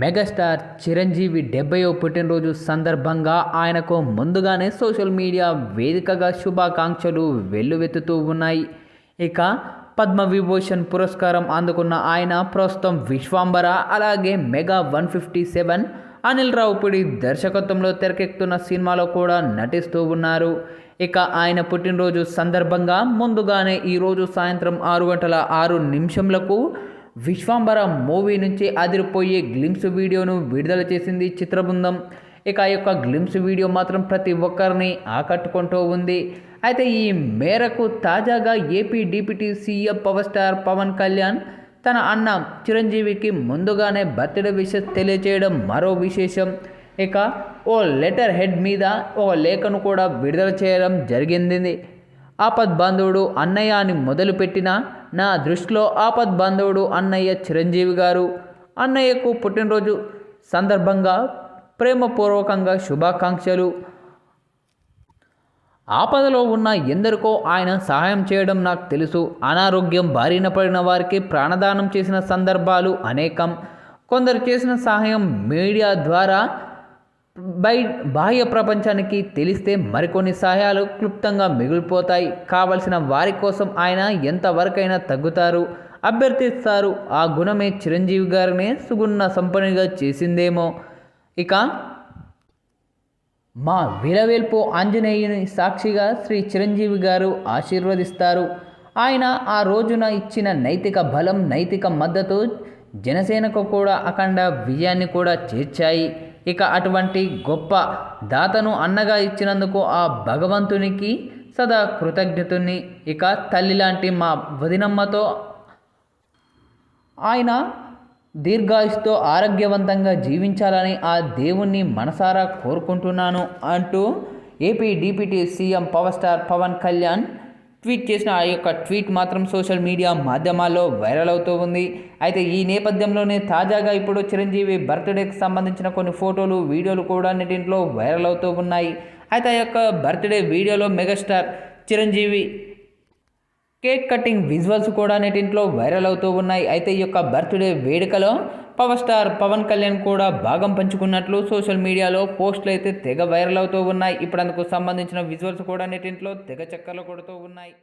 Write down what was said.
Megastar Chiranjeevi డెబ్బయో పుట్టినరోజు సందర్భంగా ఆయనకు ముందుగానే సోషల్ మీడియా వేదికగా శుభాకాంక్షలు వెల్లువెత్తుతూ ఉన్నాయి. ఇక పద్మవిభూషణ్ పురస్కారం అందుకున్న ఆయన ప్రస్తుతం విశ్వాంబర అలాగే mega one fifty seven Anil Ravipudi దర్శకత్వంలో తెరకెక్కుతున్న సినిమాలో కూడా నటిస్తూ ఉన్నారు. ఇక ఆయన పుట్టినరోజు సందర్భంగా ముందుగానే ఈరోజు సాయంత్రం ఆరు గంటల ఆరు నిమిషంలకు విశ్వాంబర మూవీ నుంచి అదిరిపోయే గ్లిమ్స్ వీడియోను విడుదల చేసింది చిత్రబృందం. ఇక ఆ యొక్క గ్లిమ్స్ వీడియో మాత్రం ప్రతి ఒక్కరిని ఆకట్టుకుంటూ ఉంది. అయితే ఈ మేరకు తాజాగా AP deputy CM power star Pawan Kalyan తన అన్న చిరంజీవికి ముందుగానే బర్త్డే విషెస్ తెలియచేయడం మరో విశేషం. ఇక ఓ లెటర్ హెడ్ మీద ఓ లేఖను కూడా విడుదల చేయడం జరిగింది. ఆపద్బాంధవుడు అన్నయ్య అని మొదలుపెట్టిన నా దృష్టిలో ఆపద్బాంధవుడు అన్నయ్య చిరంజీవి గారు. అన్నయ్యకు పుట్టినరోజు సందర్భంగా ప్రేమపూర్వకంగా శుభాకాంక్షలు. ఆపదలో ఉన్న ఎందరికో ఆయన సహాయం చేయడం నాకు తెలుసు. అనారోగ్యం బారిన పడిన వారికి ప్రాణదానం చేసిన సందర్భాలు అనేకం. కొందరు చేసిన సహాయం మీడియా ద్వారా బై బాహ్య ప్రపంచానికి తెలిస్తే మరికొన్ని సహాయాలు క్లుప్తంగా మిగిలిపోతాయి. కావలసిన వారి కోసం ఆయన ఎంతవరకైనా తగ్గుతారు. అభ్యర్థిస్తారు. ఆ గుణమే చిరంజీవి గారినే సుగుణ సంపన్నిగా చేసిందేమో. ఇక మా విలవేల్పు ఆంజనేయుని సాక్షిగా శ్రీ చిరంజీవి గారు ఆశీర్వదిస్తారు. ఆయన ఆ రోజున ఇచ్చిన నైతిక బలం నైతిక మద్దతు జనసేనకు కూడా అఖండ విజయాన్ని కూడా చేర్చాయి. ఇక అటువంటి గొప్ప దాతను అన్నగా ఇచ్చినందుకు ఆ భగవంతునికి సదా కృతజ్ఞతుని. ఇక తల్లి లాంటి మా వదినమ్మతో ఆయన దీర్ఘాయుస్తో ఆరోగ్యవంతంగా జీవించాలని ఆ దేవుణ్ణి మనసారా కోరుకుంటున్నాను అంటూ AP deputy CM power star Pawan Kalyan tweet చేసిన ఆ యొక్క ట్వీట్ మాత్రం సోషల్ మీడియా మాధ్యమాల్లో వైరల్ అవుతూ ఉంది. అయితే ఈ నేపథ్యంలోనే తాజాగా ఇప్పుడు చిరంజీవి బర్త్డేకి సంబంధించిన కొన్ని ఫోటోలు వీడియోలు కూడా నెటింట్లో వైరల్ అవుతూ ఉన్నాయి. అయితే ఆ యొక్క బర్త్డే వీడియోలో megastar Chiranjeevi cake cutting visuals కూడా నెటింట్లో వైరల్ అవుతూ ఉన్నాయి. అయితే ఈ యొక్క బర్త్డే వేడుకలో పవర్ స్టార్ పవన్ కళ్యాణ్ కూడా భాగం పంచుకున్నట్లు సోషల్ మీడియాలో పోస్టులు అయితే తెగ వైరల్ అవుతూ ఉన్నాయి. ఇప్పుడు అందుకు సంబంధించిన విజువల్స్ కూడా నెటింట్లో తెగ చక్కర్లు కొడుతూ ఉన్నాయి.